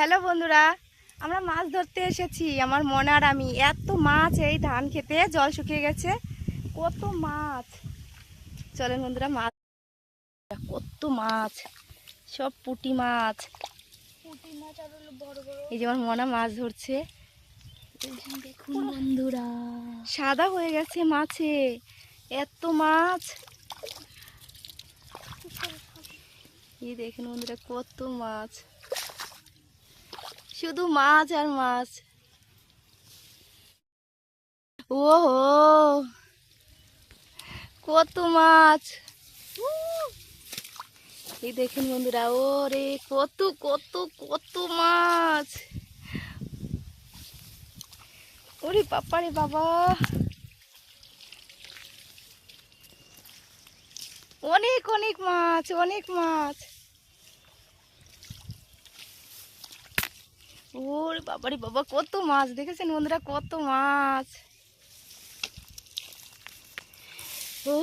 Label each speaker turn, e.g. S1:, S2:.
S1: Hello বন্ধুরা আমরা মাছ ধরতে এসেছি। আমার মনার আমি এত মাছ এই ধান খেতে জল শুকিয়ে গেছে। কত মাছ। চলেন বন্ধুরা মাছ। কত মাছ সব পুঁটি মাছ। এই যে আমার মনা মাছ ধরছে।
S2: দেখুন বন্ধুরা।
S1: সাদা হয়ে গেছে মাছে। এত মাছ। এই দেখেন বন্ধুরা কত মাছ। শুধু মাছ আর মাছ। ও হো, কত মাছ। এই দেখেন বন্ধুরা ও রে কত কত কত মাছ। ওরে বাবা রে বাবা। অনেক অনেক মাছ অনেক মাছ। ওরে বাবারে বাবা কত মাছ দেখেছেন বন্ধুরা? কত মাছ। ও